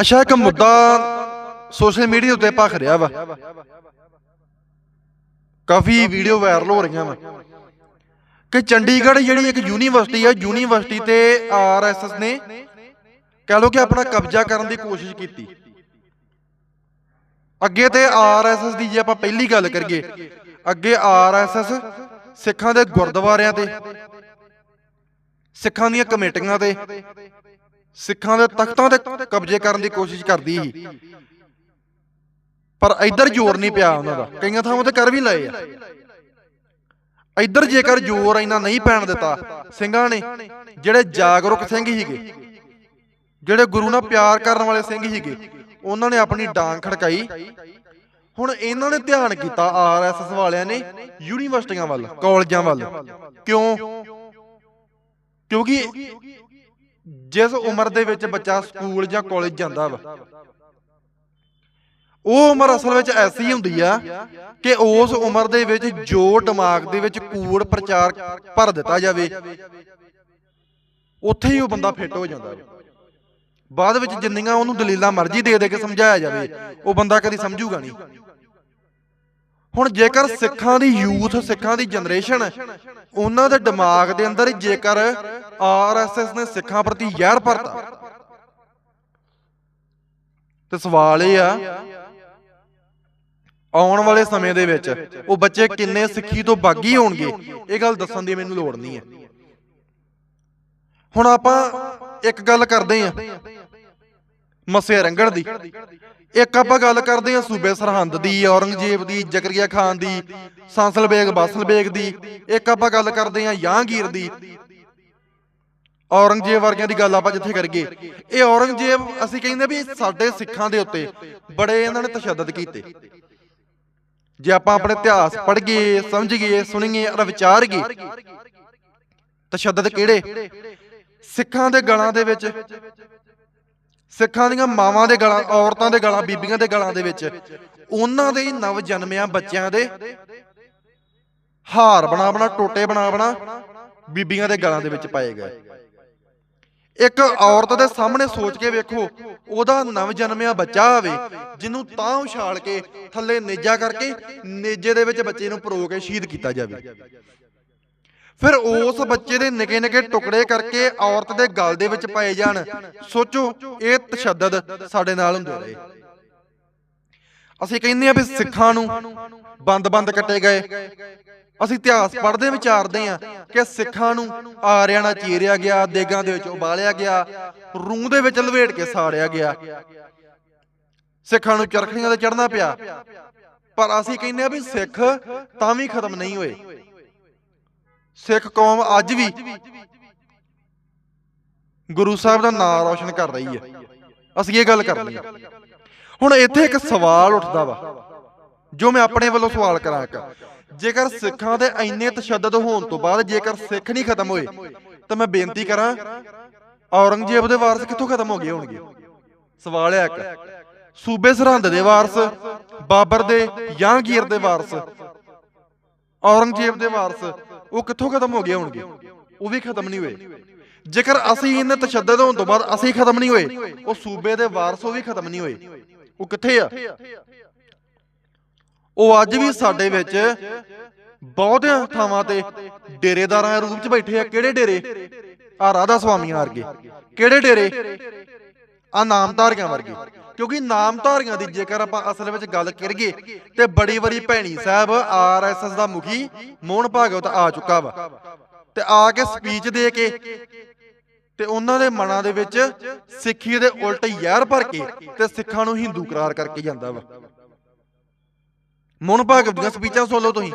ਅੱਛਾ, ਇੱਕ ਮੁੱਦਾ ਸੋਸ਼ਲ ਮੀਡੀਆ ਉੱਤੇ ਭਖ ਰਿਹਾ ਵਾ। ਕਾਫੀ ਵੀਡੀਓ ਵਾਇਰਲ ਹੋ ਰਹੀਆਂ ਵਾ। ਕਿ ਚੰਡੀਗੜ੍ਹ ਜਿਹੜੀ ਇੱਕ ਯੂਨੀਵਰਸਿਟੀ ਆ, ਯੂਨੀਵਰਸਿਟੀ ਤੇ ਆਰਐਸਐਸ ਨੇ ਕਹ ਲੋ ਕਿ ਆਪਣਾ ਕਬਜ਼ਾ ਕਰਨ ਦੀ ਕੋਸ਼ਿਸ਼ ਕੀਤੀ। ਅੱਗੇ ਤੇ ਆਰਐਸਐਸ ਦੀ ਜੇ ਆਪਾਂ ਪਹਿਲੀ ਗੱਲ ਕਰੀਏ, ਅੱਗੇ ਆਰਐਸਐਸ ਸਿੱਖਾਂ ਦੇ ਗੁਰਦੁਆਰਿਆਂ ਤੇ, ਸਿੱਖਾਂ ਦੀਆਂ ਕਮੇਟੀਆਂ ਤੇ ਸਿੱਖਾਂ ਦੇ ਤਖਤਾਂ ਤੇ ਕਬਜ਼ੇ ਕਰਨ ਦੀ ਕੋਸ਼ਿਸ਼ ਕਰਦੀ ਸੀ। ਪਰ ਇੱਧਰ ਜ਼ੋਰ ਨਹੀਂ ਪਿਆ ਉਹਨਾਂ ਦਾ। ਕਈਆਂ ਥਾਵਾਂ ਤੇ ਕਰ ਵੀ ਲਏ ਆ। ਇੱਧਰ ਜੇਕਰ ਜ਼ੋਰ ਇਹਨਾਂ ਨਹੀਂ ਪੈਣ ਦਿੱਤਾ, ਸਿੰਘਾਂ ਨੇ ਜਿਹੜੇ ਜਾਗਰੂਕ ਸਿੰਘ ਸੀਗੇ, ਜਿਹੜੇ ਗੁਰੂ ਨਾਲ ਪਿਆਰ ਕਰਨ ਵਾਲੇ ਸਿੰਘ ਸੀਗੇ, ਉਹਨਾਂ ਨੇ ਆਪਣੀ ਡਾਂਗ ਖੜਕਾਈ। ਹੁਣ ਇਹਨਾਂ ਨੇ ਧਿਆਨ ਕੀਤਾ ਆਰਐਸਐਸ ਵਾਲਿਆਂ ਨੇ ਯੂਨੀਵਰਸਿਟੀਆਂ ਵੱਲ, ਕਾਲਜਾਂ ਵੱਲ। ਕਿਉਂ? ਕਿਉਂਕਿ ਜਿਸ ਉਮਰ ਦੇ ਵਿੱਚ ਬੱਚਾ ਸਕੂਲ ਜਾਂ ਕਾਲਜ ਜਾਂਦਾ ਵਾ। ਉਹ ਉਮਰ ਅਸਲ ਵਿੱਚ ਐਸੀ ਹੁੰਦੀ ਆ ਕਿ ਉਸ ਉਮਰ ਦੇ ਵਿੱਚ ਜੋ ਦਿਮਾਗ ਦੇ ਵਿੱਚ ਕੂੜ ਪ੍ਰਚਾਰ ਭਰ ਦਿੱਤਾ ਜਾਵੇ ਉੱਥੇ ਹੀ ਉਹ ਬੰਦਾ ਫਿੱਟ ਹੋ ਜਾਂਦਾ ਵਾ। ਬਾਅਦ ਵਿੱਚ ਜਿੰਨੀਆਂ ਉਹਨੂੰ ਦਲੀਲਾਂ ਮਰਜ਼ੀ ਦੇ ਦੇ ਕੇ ਸਮਝਾਇਆ ਜਾਵੇ। ਉਹ ਬੰਦਾ ਕਦੀ ਸਮਝੂਗਾ ਨਹੀਂ। ਹੁਣ ਜੇਕਰ ਸਿੱਖਾਂ ਦੀ ਯੂਥ, ਸਿੱਖਾਂ ਦੀ ਜਨਰੇਸ਼ਨ ਉਹਨਾਂ ਦੇ ਦਿਮਾਗ ਦੇ ਅੰਦਰ ਜੇਕਰ ਆਰਐਸਐਸ ਨੇ ਸਿੱਖਾਂ ਪ੍ਰਤੀ ਜ਼ਹਿਰ ਭਰਤਾ, ਤੇ ਸਵਾਲ ਇਹ ਆ, ਆਉਣ ਵਾਲੇ ਸਮੇਂ ਦੇ ਵਿੱਚ ਉਹ ਬੱਚੇ ਕਿੰਨੇ ਸਿੱਖੀ ਤੋਂ ਬਾਗੀ ਹੋਣਗੇ? ਇਹ ਗੱਲ ਦੱਸਣ ਦੀ ਮੈਨੂੰ ਲੋੜ ਨਹੀਂ ਹੈ। ਹੁਣ ਆਪਾਂ ਇੱਕ ਗੱਲ ਕਰਦੇ ਆਂ ਮੱਸੇ ਰੰਗੜ ਦੀ। ਇੱਕ ਆਪਾਂ ਗੱਲ ਕਰਦੇ ਹਾਂ ਸੂਬੇ ਸਰਹੰਦ ਦੀ, ਔਰੰਗਜ਼ੇਬ ਦੀ, ਜ਼ਕਰੀਆ ਖਾਨ ਦੀ ਸਾਂਸਲ ਬੇਗ ਬਾਸਲ ਬੇਗ ਦੀ। ਇੱਕ ਆਪਾਂ ਗੱਲ ਕਰਦੇ ਹਾਂ ਯਾਂਗੀਰ ਦੀ। ਔਰੰਗਜ਼ੇਬ ਵਰਗਿਆਂ ਦੀ ਗੱਲ ਆਪਾਂ ਜਿੱਥੇ ਕਰੀਏ। ਇਹ ਔਰੰਗਜ਼ੇਬ, ਅਸੀਂ ਕਹਿੰਦੇ ਵੀ ਸਾਡੇ ਸਿੱਖਾਂ ਦੇ ਉੱਤੇ ਬੜੇ ਇਹਨਾਂ ਨੇ ਤਸ਼ੱਦਦ ਕੀਤੇ। ਜੇ ਆਪਾਂ ਆਪਣੇ ਇਤਿਹਾਸ ਪੜ੍ਹੀਏ, ਸਮਝੀਏ, ਸੁਣੀਏ ਔਰ ਵਿਚਾਰੀਏ, ਤਸ਼ੱਦਦ ਕਿਹੜੇ? ਸਿੱਖਾਂ ਦੇ ਗਲਾਂ ਦੇ ਵਿੱਚ ਸਿੱਖਾਂ ਦੀਆਂ ਮਾਵਾਂ ਦੇ ਗਲਾਂ, ਔਰਤਾਂ ਦੇ ਗਲਾਂ, ਬੀਬੀਆਂ ਦੇ ਗਲਾਂ ਦੇ ਵਿੱਚ। ਉਹਨਾਂ ਦੇ ਹੀ ਨਵ ਜਨਮਿਆਂ ਬੱਚਿਆਂ ਦੇ ਹਾਰ ਬਣਾ ਬਣਾ, ਟੋਟੇ ਬਣਾ ਬਣਾ ਬੀਬੀਆਂ ਦੇ ਗਲਾਂ ਦੇ ਵਿੱਚ ਪਾਏ ਗਏ। ਇੱਕ ਔਰਤ ਦੇ ਸਾਹਮਣੇ ਸੋਚ ਕੇ ਵੇਖੋ, ਉਹਦਾ ਨਵ ਜਨਮਿਆ ਬੱਚਾ ਆਵੇ, ਜਿਹਨੂੰ ਤਾਂ ਉਛਾਲ ਕੇ ਥੱਲੇ ਨੇਜਾ ਕਰਕੇ ਨੇਜੇ ਦੇ ਵਿੱਚ ਬੱਚੇ ਨੂੰ ਪਰੋ ਕੇ ਸ਼ਹੀਦ ਕੀਤਾ ਜਾਵੇ। ਫਿਰ ਉਸ ਬੱਚੇ ਦੇ ਨਿੱਕੇ ਨਿੱਕੇ ਟੁਕੜੇ ਕਰਕੇ ਔਰਤ ਦੇ ਗਲ ਦੇ ਵਿੱਚ ਪਾਏ ਜਾਣ। ਸੋਚੋ, ਇਹ ਤਸ਼ੱਦਦ ਸਾਡੇ ਨਾਲ ਹੁੰਦਾ ਰਹੇ। ਅਸੀਂ ਕਹਿੰਦੇ ਆ ਵੀ ਸਿੱਖਾਂ ਨੂੰ ਬੰਦ-ਬੰਦ ਕੱਟੇ ਗਏ। ਅਸੀਂ ਇਤਿਹਾਸ ਪੜ੍ਹਦੇ ਵਿਚਾਰਦੇ ਆ ਕਿ ਸਿੱਖਾਂ ਨੂੰ ਆਰਿਆਂ ਨਾਲ ਚੀਰਿਆ ਗਿਆ, ਦੇਗਾਂ ਦੇ ਵਿੱਚ ਉਬਾਲਿਆ ਗਿਆ, ਰੂਹ ਦੇ ਵਿੱਚ ਲਵੇਟ ਕੇ ਸਾੜਿਆ ਗਿਆ। ਸਿੱਖਾਂ ਨੂੰ ਚਰਖੜੀਆਂ ਤੇ ਚੜਨਾ ਪਿਆ। ਪਰ ਅਸੀਂ ਕਹਿੰਦੇ ਆ ਵੀ ਸਿੱਖ ਤਾਂ ਵੀ ਖਤਮ ਨਹੀਂ ਹੋਏ। ਸਿੱਖ ਕੌਮ ਅੱਜ ਵੀ ਗੁਰੂ ਸਾਹਿਬ ਦਾ ਨਾਮ ਰੌਸ਼ਨ ਕਰ ਰਹੀ ਹੈ। ਅਸੀਂ ਇਹ ਗੱਲ ਕਰਨੀ ਹੈ ਹੁਣ ਇੱਥੇ ਇੱਕ ਸਵਾਲ ਉੱਠਦਾ ਵਾ, ਜੋ ਮੈਂ ਆਪਣੇ ਵੱਲੋਂ ਸਵਾਲ ਕਰਾਂ ਇੱਕ। ਜੇਕਰ ਸਿੱਖਾਂ ਦੇ ਇੰਨੇ ਤਸ਼ੱਦਦ ਹੋਣ ਤੋਂ ਬਾਅਦ ਜੇਕਰ ਸਿੱਖ ਨਹੀਂ ਖਤਮ ਹੋਏ, ਤਾਂ ਮੈਂ ਬੇਨਤੀ ਕਰਾਂ, ਔਰੰਗਜ਼ੇਬ ਦੇ ਵਾਰਸ ਕਿੱਥੋਂ ਖਤਮ ਹੋ ਗਏ ਹੋਣਗੇ? ਸਵਾਲ ਹੈ ਇੱਕ। ਸੂਬੇ ਸਰਹੰਦ ਦੇ ਵਾਰਸ, ਬਾਬਰ ਦੇ ਯਾਂਗੀਰ ਦੇ ਵਾਰਸ, ਔਰੰਗਜ਼ੇਬ ਦੇ ਵਾਰਸ ਉਹ ਕਿੱਥੋਂ ਖਤਮ ਹੋ ਗਏ ਹੋਣਗੇ? ਉਹ ਵੀ ਖਤਮ ਨਹੀਂ ਹੋਏ। ਜੇਕਰ ਅਸੀਂ ਇਹਨਾਂ ਤਸ਼ੱਦਦ ਹੋਣ ਤੋਂ ਬਾਅਦ ਅਸੀਂ ਖਤਮ ਨਹੀਂ ਹੋਏ, ਉਹ ਸੂਬੇ ਦੇ ਵਾਰਸ ਵੀ ਖਤਮ ਨਹੀਂ ਹੋਏ। ਉਹ ਕਿੱਥੇ ਆ? ਉਹ ਅੱਜ ਵੀ ਸਾਡੇ ਵਿੱਚ ਬਹੁਤਿਆਂ ਥਾਵਾਂ ਤੇ ਡੇਰੇਦਾਰਾਂ ਦੇ ਰੂਪ ਚ ਬੈਠੇ ਆ। ਕਿਹੜੇ ਡੇਰੇ? ਆ ਰਾਧਾ ਸੁਆਮੀਆਂ ਵਰਗੇ। ਕਿਹੜੇ ਡੇਰੇ? ਆ ਨਾਮਧਾਰੀਆਂ ਵਰਗੇ। ਕਿਉਂਕਿ ਨਾਮਧਾਰੀਆਂ ਦੀ ਜੇਕਰ ਆਪਾਂ ਅਸਲ ਵਿੱਚ ਗੱਲ ਕਰੀਏ ਤੇ ਬੜੀ ਵਾਰੀ ਭੈਣੀ ਸਾਹਿਬ ਆਰਐਸਐਸ ਦਾ ਮੁਖੀ ਮੋਹਨ ਭਾਗਵਤ ਆ ਚੁੱਕਾ ਵਾ। ਤੇ ਆ ਕੇ ਸਪੀਚ ਦੇ ਕੇ ਤੇ ਉਹਨਾਂ ਦੇ ਮਨਾਂ ਦੇ ਵਿੱਚ ਸਿੱਖੀ ਦੇ ਉਲਟ ਯਾਰ ਭਰ ਕੇ ਤੇ ਸਿੱਖਾਂ ਨੂੰ ਹਿੰਦੂ ਕਰਾਰ ਕਰਕੇ ਜਾਂਦਾ ਵਾ। ਮੋਹਨ ਭਾਗਵਤ ਦੀਆਂ ਸਪੀਚਾਂ ਸੁਣ ਲਓ ਤੁਸੀਂ।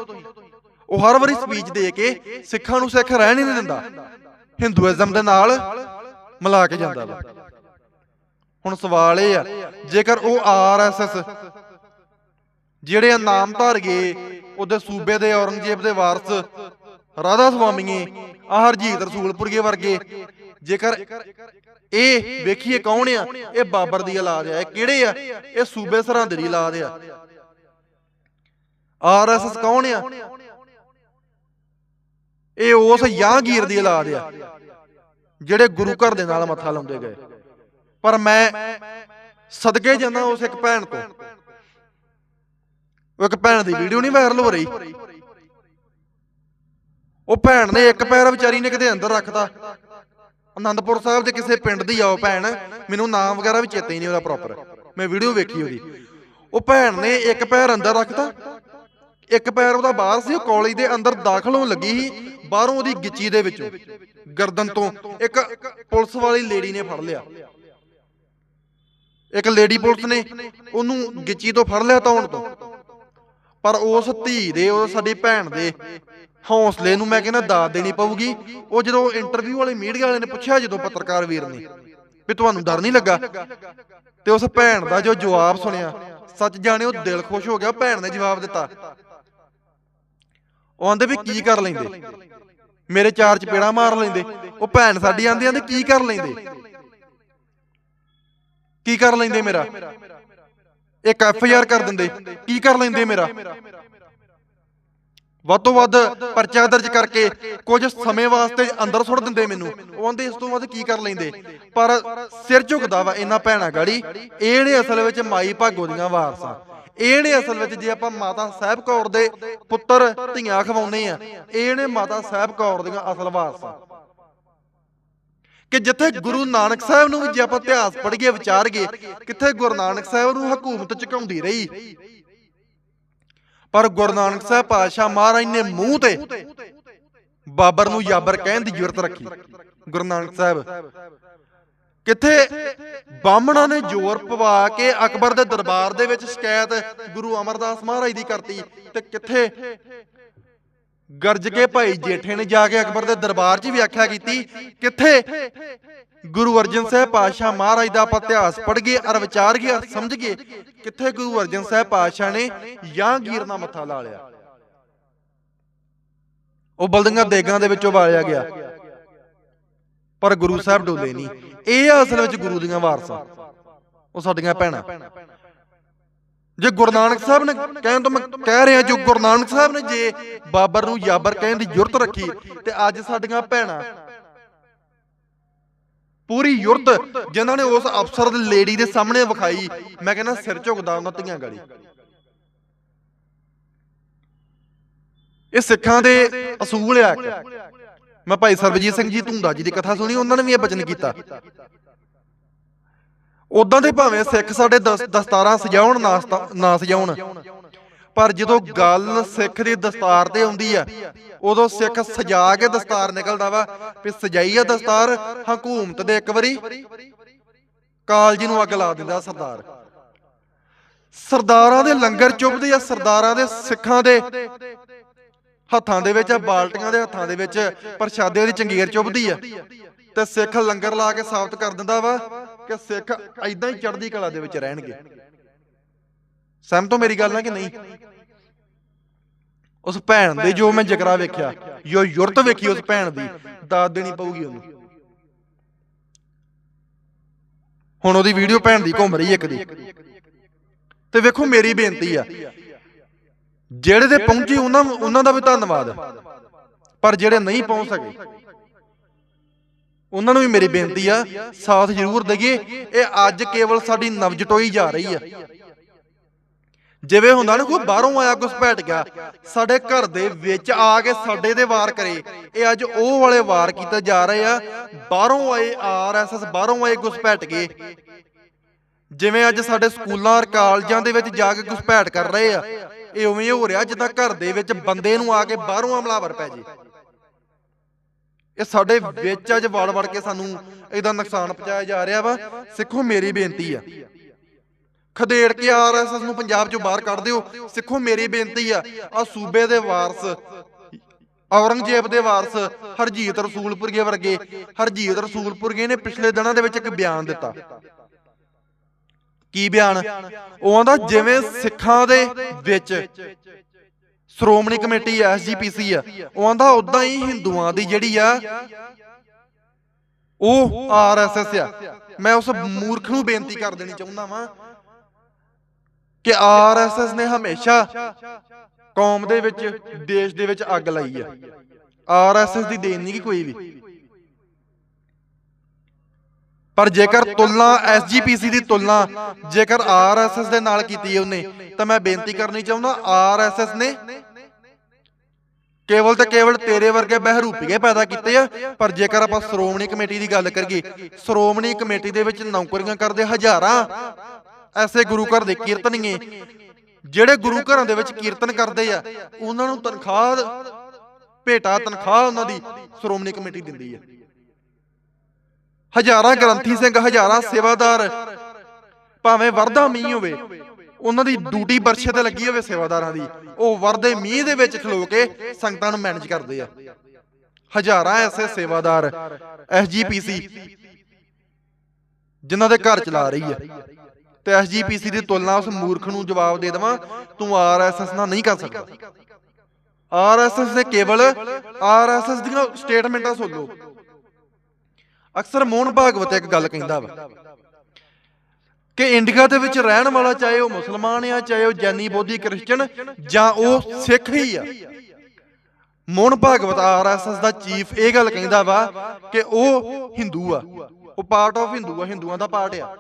ਉਹ ਹਰ ਵਾਰੀ ਸਪੀਚ ਦੇ ਕੇ ਸਿੱਖਾਂ ਨੂੰ ਸਿੱਖ ਰਹਿਣ ਹੀ ਨਹੀਂ ਦਿੰਦਾ। ਹਿੰਦੂਇਜ਼ਮ ਦੇ ਨਾਲ ਮਿਲਾ ਕੇ ਜਾਂਦਾ ਵਾ। ਹੁਣ ਸਵਾਲ ਇਹ ਆ, ਜੇਕਰ ਉਹ ਆਰਐਸਐਸ ਜਿਹੜੇ ਆ ਨਾਮ ਧਾਰ ਗਏ, ਉਹਦੇ ਸੂਬੇ ਦੇ ਔਰੰਗਜ਼ੇਬ ਦੇ ਵਾਰਸ ਰਾਧਾ ਸੁਆਮੀਏ ਆ ਹਰਜੀਤ ਰਸੂਲਪੁਰਗੇ ਵਰਗੇ, ਜੇਕਰ ਇਹ ਵੇਖੀਏ ਕੌਣ ਆ? ਇਹ ਬਾਬਰ ਦੀ ਔਲਾਦ ਆ। ਇਹ ਕਿਹੜੇ ਆ? ਇਹ ਸੂਬੇ ਸਰਹੰਦ ਦੀ ਔਲਾਦ ਆ। ਆਰਐਸਐਸ ਕੌਣ ਆ? ਇਹ ਉਸ ਯਾਂਗੀਰ ਦੀ ਔਲਾਦ ਆ, ਜਿਹੜੇ ਗੁਰੂ ਘਰ ਦੇ ਨਾਲ ਮੱਥਾ ਲਾਉਂਦੇ ਗਏ। ਪਰ ਮੈਂ ਸਦਕੇ ਜਾਂਦਾ ਉਸ ਇੱਕ ਭੈਣ ਤੋਂ। ਉਹ ਇੱਕ ਭੈਣ ਦੀ ਵੀਡੀਓ ਨਹੀਂ ਵਾਇਰਲ ਹੋ ਰਹੀ। ਉਹ ਭੈਣ ਨੇ ਇੱਕ ਪੈਰ ਵਿਚਾਰੀ ਨੇ ਕਿਤੇ ਅੰਦਰ ਰੱਖਤਾ। ਆਨੰਦਪੁਰ ਸਾਹਿਬ ਦੇ ਕਿਸੇ ਪਿੰਡ ਦੀ ਆ ਉਹ ਭੈਣ। ਮੈਨੂੰ ਨਾਮ ਵਗੈਰਾ ਵੀ ਚੇਤੇ ਹੀ ਨਹੀਂ ਉਹਦਾ ਪ੍ਰੋਪਰ ਮੈਂ ਵੀਡੀਓ ਵੇਖੀ ਉਹਦੀ। ਉਹ ਭੈਣ ਨੇ ਇੱਕ ਪੈਰ ਅੰਦਰ ਰੱਖਤਾ। ਇੱਕ ਪੈਰ ਉਹਦਾ ਬਾਹਰ ਸੀ, ਉਹ ਕਾਲਜ ਦੇ ਅੰਦਰ ਦਾਖਲ ਹੋਣ ਲੱਗੀ ਸੀ, ਬਾਹਰੋਂ ਉਹਦੀ ਗਿੱਚੀ ਦੇ ਵਿੱਚੋਂ, ਗਰਦਨ ਤੋਂ। ਇੱਕ ਪੁਲਿਸ ਵਾਲੀ ਲੇਡੀ ਨੇ ਫੜ ਲਿਆ। ਇੱਕ ਲੇਡੀ ਪੁਲਿਸ ਨੇ ਉਹਨੂੰ ਗਿੱਚੀ ਤੋਂ ਫੜ ਲਿਆ ਧੌਣ ਤੋਂ। ਪਰ ਉਸ ਧੀ ਦੇ, ਉਹ ਸਾਡੀ ਭੈਣ ਦੇ ਹੌਸਲੇ ਨੂੰ ਮੈਂ ਕਹਿੰਦਾ ਦਾਤ ਦੇਣੀ ਪਊਗੀ। ਉਹ ਜਦੋਂ ਇੰਟਰਵਿਊ ਵਾਲੇ ਮੀਡੀਆ ਵਾਲੇ ਨੇ ਪੁੱਛਿਆ ਜਦੋਂ ਪੱਤਰਕਾਰ ਵੀਰ ਨੇ ਵੀ ਤੁਹਾਨੂੰ ਡਰ ਨਹੀਂ ਲੱਗਾ? ਤੇ ਉਸ ਭੈਣ ਦਾ ਜੋ ਜਵਾਬ ਸੁਣਿਆ, ਸੱਚ ਜਾਣੇ ਉਹ ਦਿਲ ਖੁਸ਼ ਹੋ ਗਿਆ ਭੈਣ ਨੇ ਜਵਾਬ ਦਿੱਤਾ। ਉਹ ਆਂਦੇ ਵੀ ਕੀ ਕਰ ਲੈਂਦੇ? ਮੇਰੇ ਚਾਰ ਚਪੇੜਾ ਮਾਰ ਲੈਂਦੇ। ਉਹ ਭੈਣ ਸਾਡੀ ਆਂਦੀ, ਆਂਦੇ ਕੀ ਕਰ ਲੈਂਦੇ? ਕੀ ਕਰ ਲੈਂਦੇ ਮੇਰਾ? ਇੱਕ ਐਫ ਆਈ ਆਰ ਕਰ ਦਿੰਦੇ। ਕੀ ਕਰ ਲੈਂਦੇ ਮੇਰਾ? ਵੱਧ ਤੋਂ ਵੱਧ ਪਰਚਾ ਦਰਜ ਕਰਕੇ ਕੁਝ ਸਮੇਂ ਵਾਸਤੇ ਅੰਦਰ ਸੁੱਟ ਦਿੰਦੇ ਮੈਨੂੰ। ਉਹ ਆਂਦੇ, ਇਸ ਤੋਂ ਵੱਧ ਕੀ ਕਰ ਲੈਂਦੇ? ਪਰ ਸਿਰ ਝੁਕਦਾ ਵਾ ਇਹਨਾਂ ਭੈਣਾਂ ਗਾੜੀ। ਇਹ ਨੇ ਅਸਲ ਵਿੱਚ ਮਾਈ ਭਾਗੋ ਦੀਆਂ ਵਾਰਸਾਂ। ਇਹ ਨੇ ਅਸਲ ਵਿੱਚ ਜੇ ਆਪਾਂ ਮਾਤਾ ਸਾਹਿਬ ਕੌਰ ਦੇ ਪੁੱਤਰ ਧੀਆਂ ਖਵਾਉਂਦੇ ਆ, ਇਹ ਨੇ ਮਾਤਾ ਸਾਹਿਬ ਕੌਰ ਦੀਆਂ ਅਸਲ ਵਾਰਸਾਂ। ਕਿ ਜਿੱਥੇ ਗੁਰੂ ਨਾਨਕ ਸਾਹਿਬ ਨੂੰ ਵੀ ਜੇ ਆਪਾਂ ਇਤਿਹਾਸ ਪੜ੍ਹੀਏ ਵਿਚਾਰਗੇ ਕਿੱਥੇ ਗੁਰੂ ਨਾਨਕ ਸਾਹਿਬ ਨੂੰ ਹਕੂਮਤ ਝੁਕਾਉਂਦੀ ਰਹੀ। ਪਰ ਗੁਰੂ ਨਾਨਕ ਸਾਹਿਬ ਪਾਤਸ਼ਾਹ ਮਹਾਰਾਜ ਨੇ ਮੂੰਹ ਤੇ ਬਾਬਰ ਨੂੰ ਯਾਬਰ ਕਹਿਣ ਦੀ ਜ਼ਰੂਰਤ ਰੱਖੀ। ਗੁਰੂ ਨਾਨਕ ਸਾਹਿਬ ਕਿੱਥੇ ਬਾਹਮਣਾਂ ਨੇ ਜ਼ੋਰ ਪਵਾ ਕੇ ਅਕਬਰ ਦੇ ਦਰਬਾਰ ਦੇ ਵਿੱਚ ਸ਼ਿਕਾਇਤ ਗੁਰੂ ਅਮਰਦਾਸ ਮਹਾਰਾਜ ਦੀ ਕਰਤੀ ਤੇ ਕਿੱਥੇ ਗਰਜ ਕੇ ਭਾਈ ਜੇਠੇ ਨੇ ਜਾ ਕੇ ਅਕਬਰ ਦੇ ਦਰਬਾਰ 'ਚ ਵਿਆਖਿਆ ਕੀਤੀ। ਕਿੱਥੇ? ਗੁਰੂ ਅਰਜਨ ਸਾਹਿਬ ਪਾਤਸ਼ਾਹ ਮਹਾਰਾਜ ਦਾ ਆਪਾਂ ਇਤਿਹਾਸ ਪੜ੍ਹ ਗਏ ਅਰ ਵਿਚਾਰ ਗਏ ਅਰ ਸਮਝ ਗਏ। ਕਿੱਥੇ ਗੁਰੂ ਅਰਜਨ ਸਾਹਿਬ ਪਾਤਸ਼ਾਹ ਨੇ ਯਾਂਗੀਰ ਨਾਲ ਮੱਥਾ ਲਾ ਲਿਆ? ਉਹ ਬਲਦਿੰਗਾ ਦੇਗਾਂ ਦੇ ਵਿੱਚੋਂ ਵਾਲਿਆ ਗਿਆ। ਪਰ ਗੁਰੂ ਸਾਹਿਬ ਡੋਲੇ ਨਹੀਂ। ਇਹ ਆ ਅਸਲ ਵਿੱਚ ਗੁਰੂ ਦੀਆਂ ਵਾਰਸਾਂ। ਉਹ ਸਾਡੀਆਂ ਭੈਣਾਂ। ਜੇ ਗੁਰੂ ਨਾਨਕ ਸਾਹਿਬ ਨੇ ਕਹਿਣ ਤੋਂ ਮੈਂ ਕਹਿ ਰਿਹਾ, ਜੋ ਗੁਰੂ ਨਾਨਕ ਸਾਹਿਬ ਨੇ ਜੇ ਬਾਬਰ ਨੂੰ ਯਾਬਰ ਕਹਿਣ ਦੀ ਜ਼ਰੂਰਤ ਰੱਖੀ, ਤੇ ਅੱਜ ਸਾਡੀਆਂ ਭੈਣਾਂ ਪੂਰੀ ਯੁਰਤ ਜਿਨ੍ਹਾਂ ਨੇ ਉਸ ਅਫਸਰ ਦੇ ਲੇਡੀ ਦੇ ਸਾਹਮਣੇ ਵਿਖਾਈ, ਮੈਂ ਕਹਿੰਦਾ ਸਿਰ ਝੁਕਦਾ ਉਹਨਾਂ ਧੀਆਂ ਗਾੜੀ। ਇਹ ਸਿੱਖਾਂ ਦੇ ਅਸੂਲ ਆ। ਮੈਂ ਭਾਈ ਸਰਬਜੀਤ ਸਿੰਘ ਜੀ ਧੁੰਦਾ ਜੀ ਦੀ ਕਥਾ ਸੁਣੀ, ਉਹਨਾਂ ਨੇ ਵੀ ਇਹ ਬਚਨ ਕੀਤਾ। ਉਦਾਂ ਦੇ ਭਾਵੇਂ ਸਿੱਖ ਸਾਡੇ ਦਸਤਾਰਾਂ ਸਜਾਉਣ, ਨਾ ਨਾ ਸਜਾਉਣ। ਪਰ ਜਦੋਂ ਗੱਲ ਸਿੱਖ ਦੀ ਦਸਤਾਰ ਤੇ ਆਉਂਦੀ ਆ, ਉਦੋਂ ਸਿੱਖ ਸਜਾ ਕੇ ਦਸਤਾਰ ਨਿਕਲਦਾ ਵਾ ਵੀ ਸਜਾਈ ਆ ਦਸਤਾਰ, ਹਕੂਮਤ ਦੇ ਇੱਕ ਵਾਰੀ ਕਾਲਜੀ ਨੂੰ ਅੱਗ ਲਾ ਦਿੰਦਾ ਸਰਦਾਰ। ਸਰਦਾਰਾਂ ਦੇ ਲੰਗਰ ਚੁੱਭਦੇ ਆ, ਸਰਦਾਰਾਂ ਦੇ ਸਿੱਖਾਂ ਦੇ ਹੱਥਾਂ ਦੇ ਵਿੱਚ ਬਾਲਟੀਆਂ ਦੇ ਹੱਥਾਂ ਦੇ ਵਿੱਚ ਪ੍ਰਸ਼ਾਦੇ ਦੀ ਚੰਗੀਰ ਚੁੱਭਦੀ ਆ। ਤੇ ਸਿੱਖ ਲੰਗਰ ਲਾ ਕੇ ਸਾਬਤ ਕਰ ਦਿੰਦਾ ਵਾ ਕਿ ਸਿੱਖ ਐਦਾਂ ਹੀ ਚੜ੍ਹਦੀ ਕਲਾ ਦੇ ਵਿੱਚ ਰਹਿਣਗੇ। ਸਹਿਮਤੋ ਮੇਰੀ ਗੱਲ ਨਾਲ ਕਿ ਨਹੀਂ? ਉਸ ਭੈਣ ਦੇ ਜੋ ਮੈਂ ਜਿਗਰਾ ਵੇਖਿਆ, ਜੋ ਯੁਰਤ ਵੇਖੀ ਉਸ ਭੈਣ ਦੀ ਦਾਤ ਦੇਣੀ ਪਊਗੀ ਉਹਨੂੰ। ਹੁਣ ਉਹਦੀ ਵੀਡੀਓ ਭੈਣ ਦੀ ਘੁੰਮ ਰਹੀ ਇੱਕ ਦੀ। ਤੇ ਵੇਖੋ ਮੇਰੀ ਬੇਨਤੀ ਆ। ਜਿਹੜੇ ਤੇ ਪਹੁੰਚੇ ਉਹਨਾਂ ਉਹਨਾਂ ਦਾ ਵੀ ਧੰਨਵਾਦ। ਪਰ ਜਿਹੜੇ ਨਹੀਂ ਪਹੁੰਚ ਸਕੇ ਉਹਨਾਂ ਨੂੰ ਵੀ ਮੇਰੀ ਬੇਨਤੀ ਆ, ਸਾਥ ਜ਼ਰੂਰ ਦਈਏ। ਇਹ ਅੱਜ ਕੇਵਲ ਸਾਡੀ ਨਵਜਟੋਈ ਜਾ ਰਹੀ ਆ। ਜਿਵੇਂ ਹੁੰਦਾ ਨਾ, ਕੋਈ ਬਾਹਰੋਂ ਆਇਆ ਘੁਸਪੈਠ ਗਿਆ, ਸਾਡੇ ਘਰ ਦੇ ਵਿੱਚ ਆ ਕੇ ਸਾਡੇ ਦੇ ਵਾਰ ਕਰੇ। ਇਹ ਅੱਜ ਉਹ ਵਾਲੇ ਵਾਰ ਕੀਤੇ ਜਾ ਰਹੇ ਆ। ਬਾਹਰੋਂ ਆਏ ਆਰਐਸਐਸ ਬਾਹਰੋਂ ਆਏ ਘੁਸਪੈਠ ਗਏ। ਜਿਵੇਂ ਅੱਜ ਸਾਡੇ ਸਕੂਲਾਂ ਔਰ ਕਾਲਜਾਂ ਦੇ ਵਿੱਚ ਜਾ ਕੇ ਘੁਸਪੈਠ ਕਰ ਰਹੇ ਆ। ਇਹ ਉਵੇਂ ਹੋ ਰਿਹਾ, ਜਿੱਦਾਂ ਘਰ ਦੇ ਵਿੱਚ ਬੰਦੇ ਨੂੰ ਆ ਕੇ ਬਾਹਰੋਂ ਹਮਲਾਵਰ ਪੈ ਜੇ। ਇਹ ਸਾਡੇ ਵਿੱਚ ਅੱਜ ਵੜ ਵੜ ਕੇ ਸਾਨੂੰ ਇਹਦਾ ਨੁਕਸਾਨ ਪਹੁੰਚਾਇਆ ਜਾ ਰਿਹਾ ਵਾ, ਸਿੱਖੋ ਮੇਰੀ ਬੇਨਤੀ ਆ। ਖਦੇੜ ਕੇ ਆਰਐਸਐਸ ਨੂੰ ਪੰਜਾਬ ਚੋਂ ਬਾਹਰ ਕੱਢ ਦਿਓ, ਸਿੱਖੋ ਮੇਰੀ ਬੇਨਤੀ ਆ। ਆ ਸੂਬੇ ਦੇ ਵਾਰਸ, ਔਰੰਗਜ਼ੇਬ ਦੇ ਵਾਰਸ, ਹਰਜੀਤ ਰਸੂਲਪੁਰਗੇ ਵਰਗੇ, ਹਰਜੀਤ ਰਸੂਲਪੁਰਗੇ ਨੇ ਪਿਛਲੇ ਦਿਨਾਂ ਦੇ ਵਿੱਚ ਇੱਕ ਬਿਆਨ ਦਿੱਤਾ। ਕੀ ਬਿਆਨ? ਉਹ ਆਂਦਾ, ਜਿਵੇਂ ਸਿੱਖਾਂ ਦੇ ਵਿੱਚ ਸ਼੍ਰੋਮਣੀ ਕਮੇਟੀ ਐਸਜੀਪੀਸੀ ਆ। ਉਹ ਆਂਦਾ ਉਦਾਂ ਹੀ ਹਿੰਦੂਆਂ ਦੀ ਜਿਹੜੀ ਆ ਉਹ ਆਰਐਸਐਸ ਆ। ਮੈਂ ਉਸ ਮੂਰਖ ਨੂੰ ਬੇਨਤੀ ਕਰ ਦੇਣੀ ਚਾਹੁੰਦਾ ਵਾਂ ਕਿ ਆਰਐਸਐਸ ਨੇ ਹਮੇਸ਼ਾ ਕੌਮ ਦੇ ਵਿੱਚ ਦੇਸ਼ ਦੇ ਵਿੱਚ ਅੱਗ ਲਾਈ ਆ। ਆਰਐਸਐਸ ਦੀ ਦੇਣ ਨਹੀਂ ਕੋਈ ਵੀ। ਪਰ ਜੇਕਰ ਤੁਲਨਾ ਐਸਜੀਪੀਸੀ ਦੀ ਤੁਲਨਾ ਜੇਕਰ ਆਰਐਸਐਸ ਦੇ ਨਾਲ ਕੀਤੀ ਉਹਨੇ ਤਾਂ ਮੈਂ ਬੇਨਤੀ ਕਰਨੀ ਚਾਹੁੰਦਾ ਆਰਐਸਐਸ ਨੇ ਕੇਵਲ ਤੇ ਕੇਵਲ ਤੇਰੇ ਵਰਗੇ ਬਹਿਰੂਪੀਏ ਪੈਦਾ ਕੀਤੇ ਆ। ਪਰ ਜੇਕਰ ਆਪਾਂ ਸ਼੍ਰੋਮਣੀ ਕਮੇਟੀ ਦੀ ਗੱਲ ਕਰੀਏ, ਸ਼੍ਰੋਮਣੀ ਕਮੇਟੀ ਦੇ ਵਿੱਚ ਨੌਕਰੀਆਂ ਕਰਦੇ ਹਜ਼ਾਰਾਂ। ਐਸੇ ਗੁਰੂ ਘਰ ਦੇ ਕੀਰਤਨੀਏ ਜਿਹੜੇ ਗੁਰੂ ਘਰਾਂ ਦੇ ਵਿੱਚ ਕੀਰਤਨ ਕਰਦੇ ਆ, ਉਹਨਾਂ ਨੂੰ ਤਨਖਾਹ, ਭੇਟਾ ਤਨਖਾਹ ਉਹਨਾਂ ਦੀ ਸ਼੍ਰੋਮਣੀ ਕਮੇਟੀ ਦਿੰਦੀ ਹੈ। ਹਜ਼ਾਰਾਂ ਗ੍ਰੰਥੀ ਸਿੰਘ, ਹਜ਼ਾਰਾਂ ਸੇਵਾਦਾਰ, ਭਾਵੇਂ ਵਰਦਾ ਮੀਂਹ ਹੋਵੇ ਉਹਨਾਂ ਦੀ ਡਿਊਟੀ ਬਰਛੇ ਤੇ ਲੱਗੀ ਹੋਵੇ ਸੇਵਾਦਾਰਾਂ ਦੀ। ਉਹ ਵਰਦੇ ਮੀਂਹ ਦੇ ਵਿੱਚ ਖਲੋ ਕੇ ਸੰਗਤਾਂ ਨੂੰ ਮੈਨੇਜ ਕਰਦੇ ਆ। ਹਜ਼ਾਰਾਂ ਐਸੇ ਸੇਵਾਦਾਰ ਐਸਜੀਪੀਸੀ ਜਿਨ੍ਹਾਂ ਦੇ ਘਰ ਚਲਾ ਰਹੀ ਹੈ ਤੇ ਐਸਜੀਪੀਸੀ ਦੀ ਤੁਲਨਾ ਉਸ ਮੂਰਖ ਨੂੰ ਜਵਾਬ ਦੇ ਦੇਵਾਂ ਤੂੰ ਆਰਐਸਐਸ ਨਾਲ ਨਹੀਂ ਕਰ ਸਕਦਾ। ਆਰਐਸਐਸ ਦੇ ਕੇਵਲ ਆਰਐਸਐਸ ਦੀਆਂ ਸਟੇਟਮੈਂਟਾਂ ਸੁਣ ਲਓ। ਅਕਸਰ ਮੋਹਨ ਭਾਗਵਤ ਇੱਕ ਗੱਲ ਕਹਿੰਦਾ ਵਾ ਕਿ ਇੰਡੀਆ ਦੇ ਵਿੱਚ ਰਹਿਣ ਵਾਲਾ ਚਾਹੇ ਉਹ ਮੁਸਲਮਾਨ ਆ, ਚਾਹੇ ਉਹ ਜੈਨੀ, ਬੋਧੀ, ਕ੍ਰਿਸਚਨ ਜਾਂ ਉਹ ਸਿੱਖ ਹੀ ਆ। ਮੋਹਨ ਭਾਗਵਤ ਆਰਐਸਐਸ ਦਾ ਚੀਫ ਇਹ ਗੱਲ ਕਹਿੰਦਾ ਵਾ ਕਿ ਉਹ ਹਿੰਦੂ ਆ। ਉਹ ਪਾਰਟ ਆਫ ਹਿੰਦੂ ਆ, ਹਿੰਦੂਆਂ ਦਾ ਪਾਰਟ ਆ।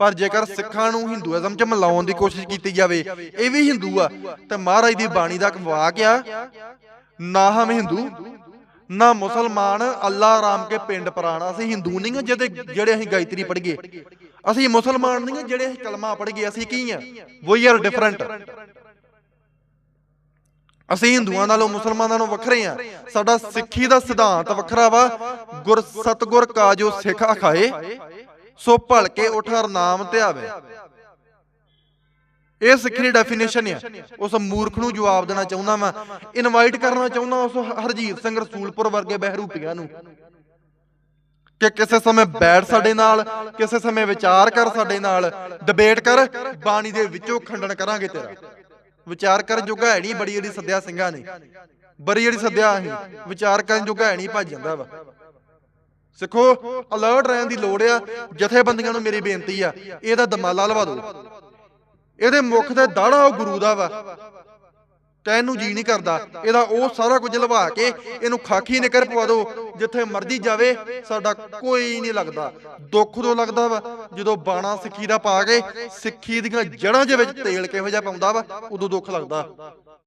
ਪਰ ਜੇਕਰ ਸਿੱਖਾਂ ਨੂੰ ਹਿੰਦੂਇਜ਼ਮ ਚ ਮਿਲਾਉਣ ਦੀ ਕੋਸ਼ਿਸ਼ ਕੀਤੀ ਜਾਵੇ, ਇਹ ਵੀ ਹਿੰਦੂ ਆ, ਤੇ ਮਹਾਰਾਜ ਦੀ ਬਾਣੀ ਦਾ ਇੱਕ ਵਾਕ ਆ, ਨਾ ਹਮ ਹਿੰਦੂ, ਨਾ ਮੁਸਲਮਾਨ ਅੱਲਾ ਰਾਮ ਕੇ ਪਿੰਡ ਪ੍ਰਾਣ। ਅਸੀਂ ਹਿੰਦੂ ਨਹੀਂ ਜਿਹਦੇ ਜਿਹੜੇ ਅਸੀਂ ਗਾਇਤਰੀ ਪੜ੍ਹੀਏ। ਅਸੀਂ ਮੁਸਲਮਾਨ ਨਹੀਂ ਆ ਜਿਹੜੇ ਅਸੀਂ ਕਲਮਾ ਪੜ੍ਹਗੇ ਅਸੀਂ ਕੀ ਆ ਵੀ ਆਰ ਡਿਫਰੈਂਟ ਅਸੀਂ ਹਿੰਦੂਆਂ ਨਾਲੋਂ, ਮੁਸਲਮਾਨਾਂ ਨਾਲੋਂ ਵੱਖਰੇ ਆ ਸਾਡਾ ਸਿੱਖੀ ਦਾ ਸਿਧਾਂਤ ਵੱਖਰਾ ਵਾ। ਗੁਰ ਸਤਗੁਰ ਕਾਜੋ ਸਿੱਖ ਅਖਾਏ, ਸੋ ਭਲਕੇ ਉਠ ਨਾਮ ਧਿਆਵੇ ਇਹ ਸਿੱਖੀ ਦੀ ਡੈਫੀਨੇਸ਼ਨ ਆ। ਉਸ ਮੂਰਖ ਨੂੰ ਜਵਾਬ ਦੇਣਾ ਚਾਹੁੰਦਾ ਮੈਂ ਇਨਵਾਈਟ ਕਰਨਾ ਚਾਹੁੰਦਾ ਉਸ ਹਰਜੀਤ ਸਿੰਘ ਰਸੂਲਪੁਰ ਵਰਗੇ ਬਹਿਰੂਪੀਆਂ ਨੂੰ। ਕਿ ਕਿਸੇ ਸਮੇਂ ਬੈਠ ਸਾਡੇ ਨਾਲ ਕਿਸੇ ਸਮੇਂ ਵਿਚਾਰ ਕਰ ਸਾਡੇ ਨਾਲ ਡਿਬੇਟ ਕਰ ਬਾਣੀ ਦੇ ਵਿੱਚੋਂ ਖੰਡਨ ਕਰਾਂਗੇ ਤੇਰਾ। ਵਿਚਾਰ ਕਰਨ ਜੋਗਾ ਹੈ ਨਹੀਂ ਬੜੀ ਜਿਹੜੀ ਸੱਦਿਆ ਸਿੰਘਾਂ ਨੇ। ਬੜੀ ਜਿਹੜੀ ਸੱਦਿਆ ਅਸੀਂ। ਵਿਚਾਰ ਕਰਨ ਜੋਗਾ ਹੈ ਨਹੀਂ ਭੱਜ ਜਾਂਦਾ ਵਾ। ਸਿੱਖੋ ਅਲਰਟ ਰਹਿਣ ਦੀ ਲੋੜ ਆ। ਜਥੇਬੰਦੀਆਂ ਨੂੰ ਮੇਰੀ ਬੇਨਤੀ ਆ। ਇਹਦਾ ਦਮਾਲਾ ਲਵਾ ਦਿਓ। ਇਹਦੇ ਮੁਖ ਤੇ ਦਾੜਾ ਉਹ ਗੁਰੂ ਦਾ ਵਾ। ਕਹਿਣ ਨੂੰ ਜੀ ਨਹੀਂ ਕਰਦਾ। ਇਹਦਾ ਉਹ ਸਾਰਾ ਕੁਝ ਲਵਾ ਕੇ ਇਹਨੂੰ ਖਾਕੀ ਨਿਕਰ ਪਵਾ ਦਿਓ ਜਿੱਥੇ ਮਰਜ਼ੀ ਜਾਵੇ, ਸਾਡਾ ਕੋਈ ਨਹੀਂ ਲੱਗਦਾ। ਦੁੱਖ ਉਦੋਂ ਲੱਗਦਾ ਵਾ, ਜਦੋਂ ਬਾਣਾ ਸਿੱਖੀ ਦਾ ਪਾ ਕੇ ਸਿੱਖੀ ਦੀਆਂ ਜੜ੍ਹਾਂ ਦੇ ਵਿੱਚ ਤੇਲ ਕਿਹੋ ਜਿਹਾ ਪਾਉਂਦਾ ਵਾ, ਉਦੋਂ ਦੁੱਖ ਲੱਗਦਾ।